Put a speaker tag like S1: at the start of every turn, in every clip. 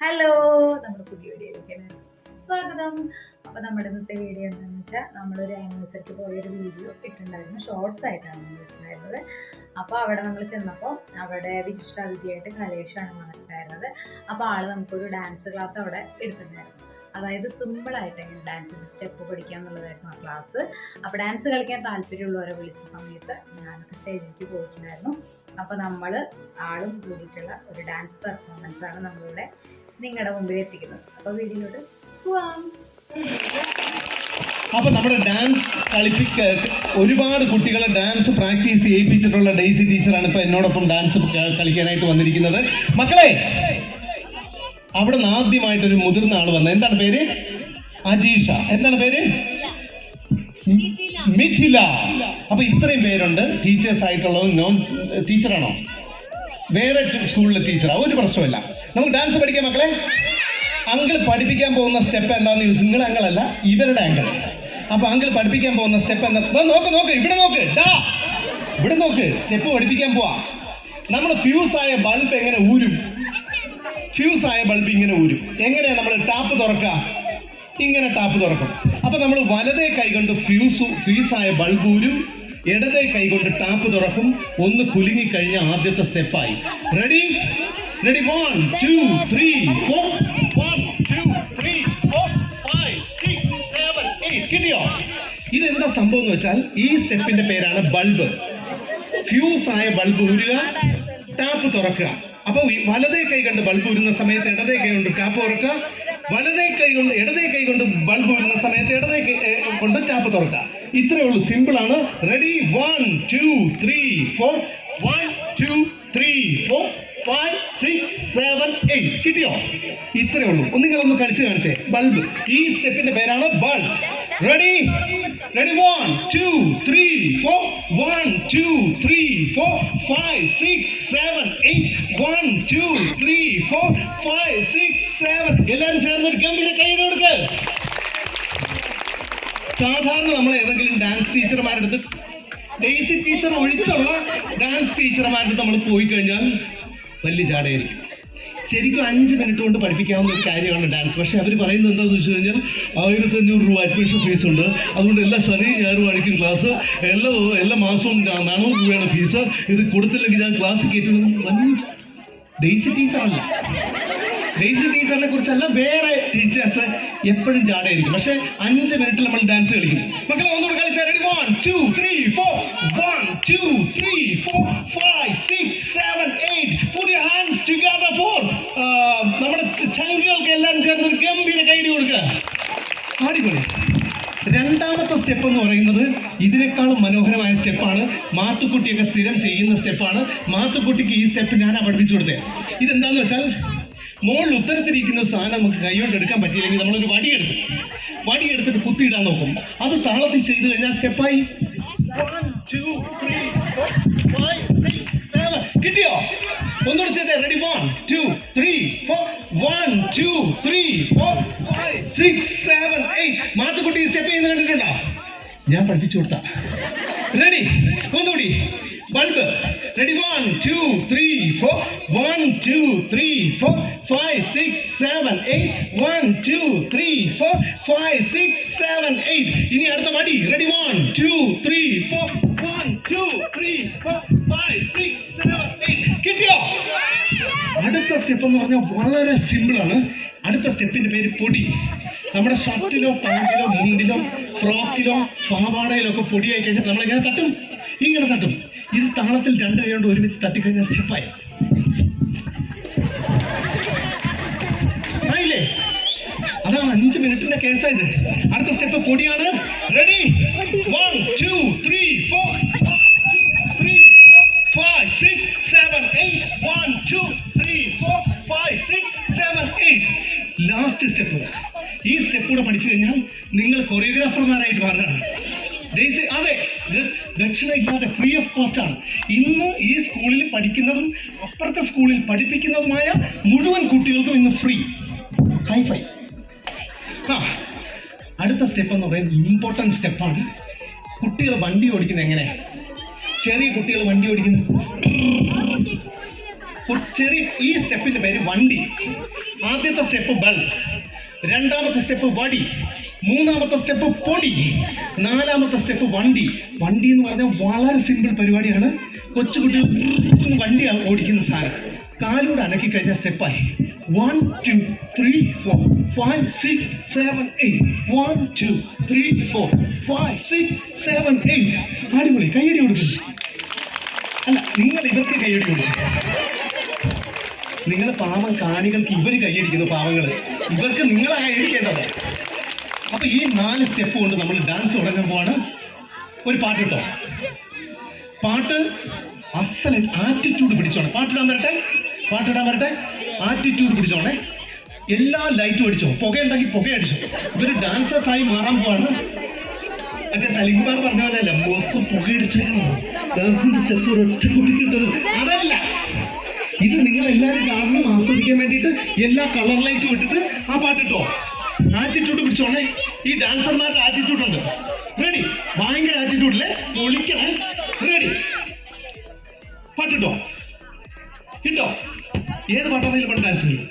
S1: Hello നമ്മുടെ പുതിയ വീഡിയോയിലേക്ക് സ്വാഗതം. അപ്പോൾ നമ്മുടെ ഇന്നത്തെ വീഡിയോ എന്താണെന്ന് വെച്ചാൽ നമ്മളൊരു ആനിവേഴ്സറിക്ക് പോയൊരു വീഡിയോ ഇട്ടുണ്ടായിരുന്നു ഷോർട്സ് ആയിട്ടാണ് നമ്മൾ ഇട്ടുണ്ടായിരുന്നത് അപ്പോൾ അവിടെ നമ്മൾ ചെന്നപ്പോൾ അവിടെ വിശിഷ്ടാതിഥിയായിട്ട് കലേഷാണ് വന്നിട്ടുണ്ടായിരുന്നത്. അപ്പോൾ ആൾ നമുക്കൊരു ഡാൻസ് ക്ലാസ് അവിടെ എടുത്തിട്ടുണ്ടായിരുന്നു. അതായത് സിമ്പിളായിട്ട് എങ്ങനെ ഡാൻസിന്റെ സ്റ്റെപ്പ് പഠിക്കുക എന്നുള്ളതായിരുന്നു ആ ക്ലാസ് അപ്പോൾ ഡാൻസ് കളിക്കാൻ താല്പര്യമുള്ളവരെ വിളിച്ച സമയത്ത് ഞാനൊക്കെ സ്റ്റേജിലേക്ക് പോയിട്ടുണ്ടായിരുന്നു. അപ്പോൾ നമ്മൾ ആളും കൂടിയിട്ടുള്ള ഒരു ഡാൻസ് പെർഫോമൻസാണ് നമ്മളിവിടെ നിങ്ങളുടെ മുമ്പിൽ എത്തിക്കുന്നത്. അപ്പോൾ വീടിനോട് പോവാം.
S2: അപ്പൊ നമ്മുടെ ഡാൻസ് കളിപ്പിക്ക ഒരുപാട് കുട്ടികളെ ഡാൻസ് പ്രാക്ടീസ് ചെയ്യിപ്പിച്ചിട്ടുള്ള ഡെയ്സി ടീച്ചറാണ് ഇപ്പൊ എന്നോടൊപ്പം ഡാൻസ് കളിക്കാനായിട്ട് വന്നിരിക്കുന്നത്. മക്കളെ അവിടെ നിന്ന് ആദ്യമായിട്ട് ഒരു മുതിർന്ന ആൾ വന്നത് എന്താണ് പേര്? അജീഷ. എന്താണ് പേര്? മിഥില. അപ്പൊ ഇത്രയും പേരുണ്ട്. ടീച്ചേഴ്സ് ആയിട്ടുള്ളത് നോൺ ടീച്ചറാണോ വേറെ സ്കൂളിലെ ടീച്ചറാ ഒരു പ്രശ്നമില്ല നമുക്ക് ഡാൻസ് പഠിക്കാം മക്കളെ. അങ്കിൾ പഠിപ്പിക്കാൻ പോകുന്ന സ്റ്റെപ്പ് എന്താന്ന് ചോദിച്ചു. നിങ്ങളുടെ അങ്കിളല്ല ഇവരുടെ അങ്കിൾ. അപ്പൊ അങ്കിൾ പഠിപ്പിക്കാൻ പോകുന്ന സ്റ്റെപ്പ് എന്താ? നോക്ക് നോക്ക് ഇവിടെ നോക്ക്. ഡാ ഇവിടെ നോക്ക്. സ്റ്റെപ്പ് പഠിപ്പിക്കാൻ പോവാ. നമ്മൾ ഫ്യൂസ് ആയ ബൾബ് എങ്ങനെ ഊരും? ഫ്യൂസ് ആയ ബൾബ് ഇങ്ങനെ ഊരും. എങ്ങനെയാ നമ്മൾ ടാപ്പ് തുറക്കുക ഇങ്ങനെ ടാപ്പ് തുറക്കും. അപ്പൊ നമ്മൾ വലതേ കൈകൊണ്ട് ഫ്യൂസ് ഫ്യൂസ് ആയ ബൾബ് ഊരും. ഇടതേ കൈകൊണ്ട് ടാപ്പ് തുറക്കും. ഒന്ന് കുലുങ്ങി കഴിഞ്ഞ ആദ്യത്തെ സ്റ്റെപ്പായി ready ready one two three four one two three four five six seven eight കിട്ടിയോ? ഇതെന്താ സംഭവം എന്ന് വെച്ചാൽ ഈ സ്റ്റെപ്പിന്റെ പേരാണ് ബൾബ്. ഫ്യൂസ് ആയ ബൾബ് ഊരുക ടാപ്പ് തുറക്കുക. അപ്പൊ ഈ വലതേ കൈ കൊണ്ട് ബൾബ് ഊരുന്ന സമയത്ത് ഇടതേ കൈ കൊണ്ട് ടാപ്പ് തുറക്കുക. വലതേ കൈ കൊണ്ട് ഇടതേ കൈ കൊണ്ട് ബൾബ് ഊരുന്ന സമയത്ത് ഇടതേ കൈ കൊണ്ട് ടാപ്പ് തുറക്കുക. ഇത്രേ ഉള്ളൂ. സിമ്പിൾ ആണ്. Ready one two three four one two three four five six seven eight കിട്ടിയോ? ഇത്രേ ഉള്ളൂ. നിങ്ങളൊന്ന് കളിച്ച് കാണിച്ചേ. ബൾബ്. ഈ സ്റ്റെപ്പിന്റെ പേരാണ് bulb. Ready ready one two three four one two three four five six seven eight one two three four five six seven എല്ലാവരും ചേർന്ന് ഒരു ഗംഭീര കൊടുക്ക്. സാധാരണ നമ്മൾ ഏതെങ്കിലും ഡാൻസ് ടീച്ചർമാരുടെ അടുത്ത് ഡേസി ടീച്ചർ ഒഴിച്ചുള്ള ഡാൻസ് ടീച്ചർമാരുടെ നമ്മൾ പോയി കഴിഞ്ഞാൽ വലിയ ചാടയായിരിക്കും. ശരിക്കും അഞ്ച് മിനിറ്റ് കൊണ്ട് പഠിപ്പിക്കാവുന്ന ഒരു കാര്യമാണ് ഡാൻസ് പക്ഷേ അവർ പറയുന്നത് എന്താണെന്ന് വെച്ച് കഴിഞ്ഞാൽ ആയിരത്തി അഞ്ഞൂറ് രൂപ അഡ്മിഷൻ ഫീസ് ഉണ്ട്. അതുകൊണ്ട് എല്ലാ ശനി ഞായറും ആയിരിക്കും ക്ലാസ് എല്ലാ എല്ലാ മാസവും നാനൂറ് രൂപയാണ് ഫീസ് ഇത് കൊടുത്തില്ലെങ്കിൽ ഞാൻ ക്ലാസ് കയറ്റുന്നത് ഡേസി ടീച്ചറല്ല ഡേസി ടീച്ചറിനെ കുറിച്ചല്ല വേറെ ടീച്ചേഴ്സ് എപ്പോഴും ചാടായിരിക്കും പക്ഷെ അഞ്ച് മിനിറ്റിൽ നമ്മൾ ഡാൻസ് കളിക്കും. മക്കളെ ഒന്നുകൂടെ കളിച്ചാൽ ready one two three four one two three four five six seven eight പുതിയ ഫോർ നമ്മുടെ ചങ്കുകൾക്ക് എല്ലാം ചേർന്ന് ഒരു ഗംഭീര കൈഡി കൊടുക്കുക. അടിപൊളി. രണ്ടാമത്തെ സ്റ്റെപ്പ് എന്ന് പറയുന്നത് ഇതിനേക്കാളും മനോഹരമായ സ്റ്റെപ്പാണ് മാത്തുക്കുട്ടിയൊക്കെ സ്ഥിരം ചെയ്യുന്ന സ്റ്റെപ്പാണ് മാത്തുക്കുട്ടിക്ക് ഈ സ്റ്റെപ്പ് ഞാനാ പഠിപ്പിച്ചു കൊടുത്തത് ഇതെന്താന്ന് വെച്ചാൽ മുകളിൽ ഉത്തരത്തിരിക്കുന്ന സാധനം നമുക്ക് കൈകൊണ്ട് എടുക്കാൻ പറ്റിയില്ലെങ്കിൽ നമ്മളൊരു വടി വടിയെടുത്തിട്ട് കുത്തിയിടാൻ നോക്കും. അത് താളത്തിൽ ചെയ്തു കഴിഞ്ഞാൽ സ്റ്റെപ്പായി കിട്ടിയോ? ഒന്നുകൂടെ ചെയ്തേ. Ready one two three four one two three four five six seven eight Mathukutty step ചെയ്യുന്നത് കണ്ടിട്ടുണ്ടോ? ഞാൻ പഠിപ്പിച്ചു കൊടുത്ത. റെഡി ഒന്നുകൂടി. Bulb. Ready one two three four one two three four five six seven eight one two three four five six seven eight ഇനി അടുത്ത മടി ready one two three four one two three four five six seven eight കിട്ടിയോ? അടുത്ത step എന്ന് പറഞ്ഞാൽ വളരെ simple ആണ്. അടുത്ത സ്റ്റെപ്പിന്റെ പേര് പൊടി. നമ്മുടെ ഷർട്ടിലോ പാന്റിലോ മുണ്ടിലോ ഫ്രോക്കിലോ പാവാടയിലോ ഒക്കെ പൊടിയായി കഴിഞ്ഞാൽ നമ്മൾ ഇങ്ങനെ തട്ടും? ഇങ്ങനെ തട്ടും. ഇത് താളത്തിൽ രണ്ട് കൈ കൊണ്ട് ഒരുമിച്ച് തട്ടിക്കഴിഞ്ഞാൽ സ്റ്റെപ്പായി ആയില്ലേ? അതാണ് അഞ്ച് മിനിറ്റിന്റെ കേസായത് അടുത്ത സ്റ്റെപ്പ് പൊടിയാണ്. Ready one two three four three five six seven eight one two three four five six seven eight last step ഈ സ്റ്റെപ്പ് കൂടെ പഠിച്ചു കഴിഞ്ഞാൽ നിങ്ങൾ കൊറിയോഗ്രാഫർമാരായിട്ട് മാറുകയാണ് അതെ ദക്ഷിണ ഇല്ലാതെ ഫ്രീ ഓഫ് കോസ്റ്റ് ആണ്. ഇന്ന് ഈ സ്കൂളിൽ പഠിക്കുന്നതും അപ്പുറത്തെ സ്കൂളിൽ പഠിപ്പിക്കുന്നതുമായ മുഴുവൻ കുട്ടികൾക്കും ഇന്ന് ഫ്രീ ഹൈഫൈ ആ അടുത്ത സ്റ്റെപ്പ് എന്ന് പറയുന്നത് ഇമ്പോർട്ടന്റ് സ്റ്റെപ്പാണ് കുട്ടികൾ വണ്ടി ഓടിക്കുന്നത് എങ്ങനെയാണ് ചെറിയ കുട്ടികൾ വണ്ടി ഓടിക്കുന്നു ചെറിയ ഈ സ്റ്റെപ്പിന്റെ പേര് വണ്ടി. ആദ്യത്തെ സ്റ്റെപ്പ് ബൾ രണ്ടാമത്തെ സ്റ്റെപ്പ് വടി. മൂന്നാമത്തെ സ്റ്റെപ്പ് പൊടി. നാലാമത്തെ സ്റ്റെപ്പ് വണ്ടി. വണ്ടി എന്ന് പറഞ്ഞാൽ വളരെ സിമ്പിൾ പരിപാടിയാണ്. കൊച്ചുകുട്ടികൾ വണ്ടി ഓടിക്കുന്ന സാധനം. കാലൂടെ അനക്കി കഴിഞ്ഞ സ്റ്റെപ്പായി one two three four five six seven eight one two three four five six seven eight അടിപൊളി. കൈയടി കൊടുക്കുന്നു അല്ല നിങ്ങൾ ഇവർക്ക് കൈയടി കൊടുക്കും. നിങ്ങൾ പാവം കാണികൾക്ക് ഇവർ കൈയടിക്കുന്നു പാവങ്ങൾ. ഇവർക്ക് നിങ്ങളെ കൈയടിക്കേണ്ടത്. അപ്പൊ ഈ നാല് സ്റ്റെപ്പ് കൊണ്ട് നമ്മൾ ഡാൻസ് തുടങ്ങാൻ പോവാണ്. ഒരു പാട്ട് കേട്ടോ. പാട്ട് അസല ആറ്റിറ്റ്യൂഡ് പിടിച്ചോണേ. പാട്ടിടാൻ വരട്ടെ? പാട്ടിടാൻ വരട്ടെ? ആറ്റിറ്റ്യൂഡ് പിടിച്ചോണേ. എല്ലാ ലൈറ്റും അടിച്ചോ. പുകയുണ്ടെങ്കിൽ പുക അടിച്ചോ ഇവർ ഡാൻസേഴ്സ് ആയി മാറാൻ പോവാണ്. മറ്റേ സലിംകുമാർ പറഞ്ഞ പോലെ അല്ല മൊത്തം പുകയടിച്ചേക്കണം ഡാൻസിന്റെ സ്റ്റെപ്പ് ഒരൊറ്റ കുട്ടിക്കിട്ടത് അതല്ല. ഇത് നിങ്ങൾ എല്ലാവരും കാണണം ആസ്വദിക്കാൻ വേണ്ടിയിട്ട് എല്ലാ കളർ ലൈറ്റും ഇട്ടിട്ട് ആ പാട്ടിട്ടോ ആറ്റിറ്റ്യൂഡ് പിടിച്ചോണേ ഈ ഡാൻസർമാരുടെ ആറ്റിറ്റ്യൂഡ് ഉണ്ട്. റെഡി ഭയങ്കര ആറ്റിറ്റ്യൂഡിൽ പൊളിക്കണേ റെഡി പാട്ടിട്ടോ കിട്ടോ ഏത് പാട്ടാണെങ്കിലും പാട്ട് ഡാൻസ് ചെയ്യും.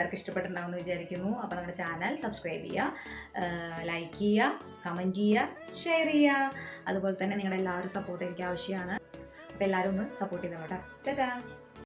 S1: എല്ലാവർക്കും ഇഷ്ടപ്പെട്ടിട്ടുണ്ടാവും എന്ന് വിചാരിക്കുന്നു. അപ്പോൾ നമ്മുടെ ചാനൽ സബ്സ്ക്രൈബ് ചെയ്യുക ലൈക്ക് ചെയ്യുക കമന്റ് ചെയ്യുക ഷെയർ ചെയ്യുക. അതുപോലെ തന്നെ നിങ്ങളുടെ എല്ലാവരും സപ്പോർട്ട് എനിക്ക് ആവശ്യമാണ്. അപ്പോൾ എല്ലാവരും ഒന്ന് സപ്പോർട്ട് ചെയ്തോട്ടെ. ടാറ്റാ.